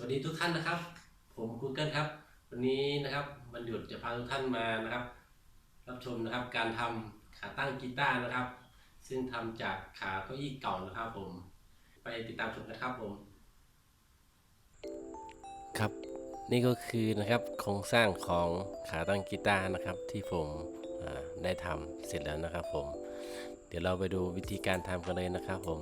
วัสดีทุกท่านนะครับ ผม Google ครับ วันนี้นะครับวันหยุดจะพาทุกท่านมานะครับ รับชมนะครับการทำขาตั้งกีตาร์นะครับ ซึ่งทำจากขาเก้าอี้เก่านะครับผม ไปติดตามชมกันครับผม ครับ นี่ก็คือนะครับโครงสร้างของขาตั้งกีตาร์นะครับที่ผมได้ทำเสร็จแล้วนะครับผม เดี๋ยวเราไปดูวิธีการทำกันเลยนะครับผม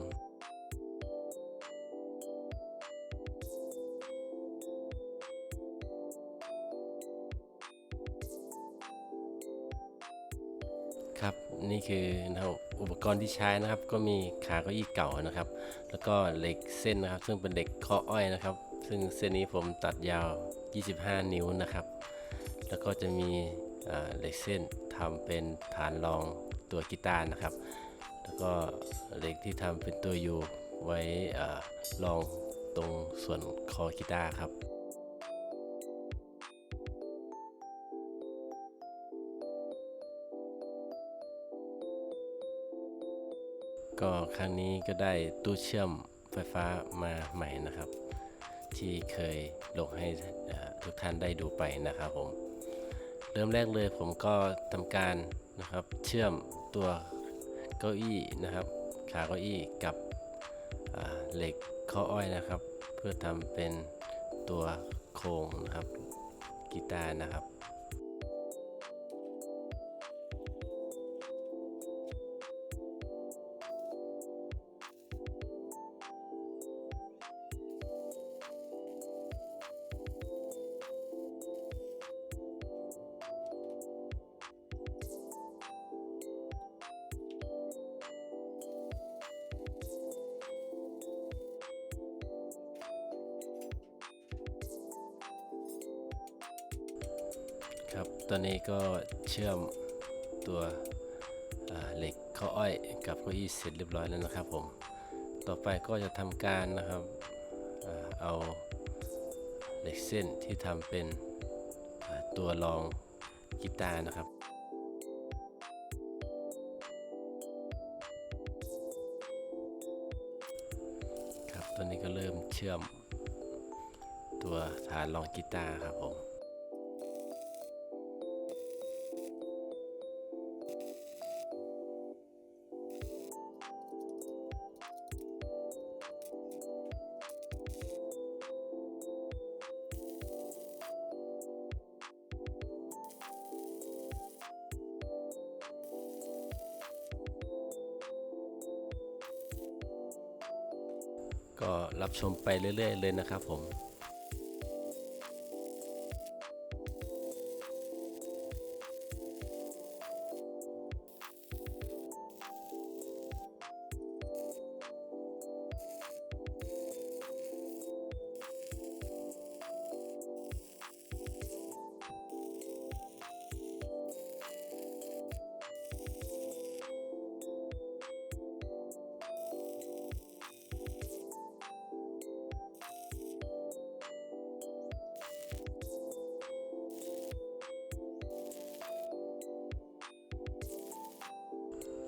ครับนี่คือนะครับอุปกรณ์ที่ใช้นะครับ ก็มีขาเก้าอี้เก่านะครับ แล้วก็เหล็กเส้นนะครับ ซึ่งเป็นเหล็กเคาะอ้อยนะครับ ซึ่งเส้นนี้ผมตัดยาว 25 นิ้วนะครับ แล้วก็จะมีเหล็กเส้นทำเป็นฐานรองตัวกีตาร์นะครับ แล้วก็เหล็กที่ทำเป็นตัวยูไว้อารองตรงส่วนคอกีตาร์ครับ ก็ครั้งนี้ก็ได้ตู้เชื่อมไฟฟ้ามาใหม่นะครับ ที่เคยลงให้ทุกท่านได้ดูไปนะครับผมเริ่มแรกเลยผมก็ทำการนะครับเชื่อมตัวเก้าอี้นะครับขาเก้าอี้กับเหล็กข้ออ้อยนะครับ เพื่อทำเป็นตัวโครงนะครับกีตาร์นะครับ ครับ ตอนนี้ก็เชื่อมตัวเหล็กเข้าอ้อยกับเก้าอี้เสร็จเรียบร้อยแล้วนะครับผม ต่อไปก็จะทำการนะครับอเอาเหล็กเส้นที่ทำเป็นตัวรองกีตาร์นะครับครับตอนนี้ก็เริ่มเชื่อมตัวฐานรองกีตาร์ครับผม ก็รับชมไปเรื่อย ๆ เลยนะครับผม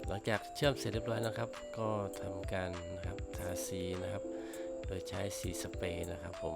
หลังจากเชื่อมเสร็จเรียบร้อยนะครับ ก็ทำการนะครับทาสีนะครับ โดยใช้สีสเปรย์นะครับผม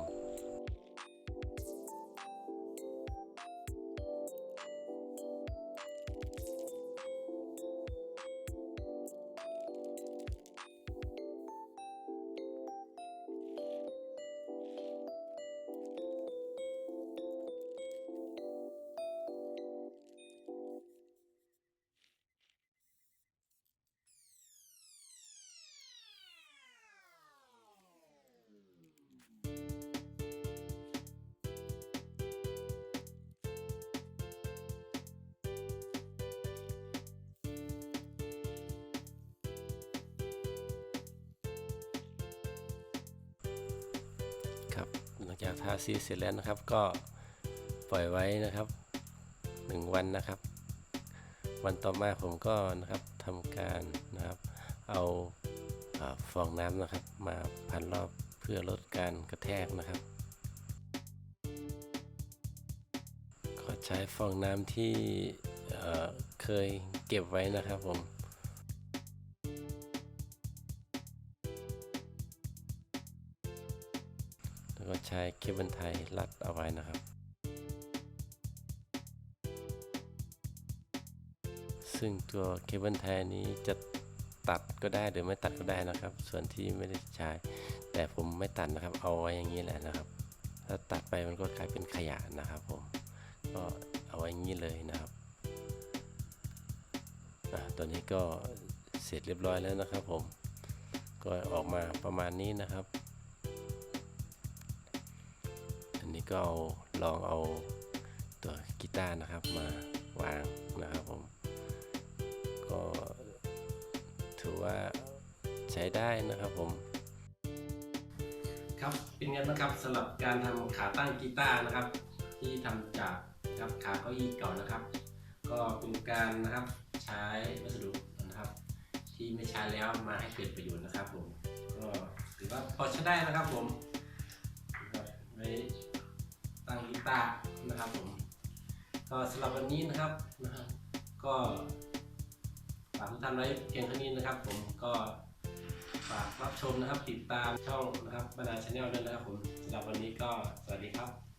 จากทาสีเสร็จแล้วนะครับ ก็ปล่อยไว้นะครับหนึ่งวันนะครับ วันต่อมาผมก็นะครับทำการนะครับเอาอาฟองน้ำนะครับ มาพันรอบเพื่อลดการกระแทกนะครับ ก็ใช้ฟองน้ำที่เเคยเก็บไว้นะครับผม ช้เคเบิลไทยรัดเอาไว้นะครับ ซึ่งตัวเคเบิลไทยนี้จะตัดก็ได้หรือไม่ตัดก็ได้นะครับ ส่วนที่ไม่ได้ใช้ แต่ผมไม่ตัดนะครับ เอาไว้อย่างนี้แหละนะครับ ถ้าตัดไปมันก็กลายเป็นขยะนะครับผมก็เอาไว้อย่างนี้เลยนะครับตอนนี้ก็เสร็จเรียบร้อยแล้วนะครับผมก็ออกมาประมาณนี้นะครับ นี้ก็เอาลองเอาตัวกีตาร์นะครับมาวางนะครับผม ก็ถือว่าใช้ได้นะครับผม ครับเป็นไงบ้างครับสำหรับการทำขาตั้งกีตาร์นะครับ ที่ทำจากนะครับขาเก้าอี้เก่านะครับ ก็เป็นการนะครับใช้วัสดุนะครับ ที่ไม่ใช้แล้วมาให้เกิดประโยชน์นะครับผมก็ถือว่าพอใช้ได้นะครับผมไว้ ตาร์นะครับผมก็สำหรับวันนี้นะครับนะฮะก็ฝากทุกท่านไว้เพียงเท่านี้นะครับ ผมก็ฝากรับชมนะครับติดตามช่องนะครับบรรดาชาแนลด้วยนะครับผมสำหรับวันนี้ก็สวัสดีครับ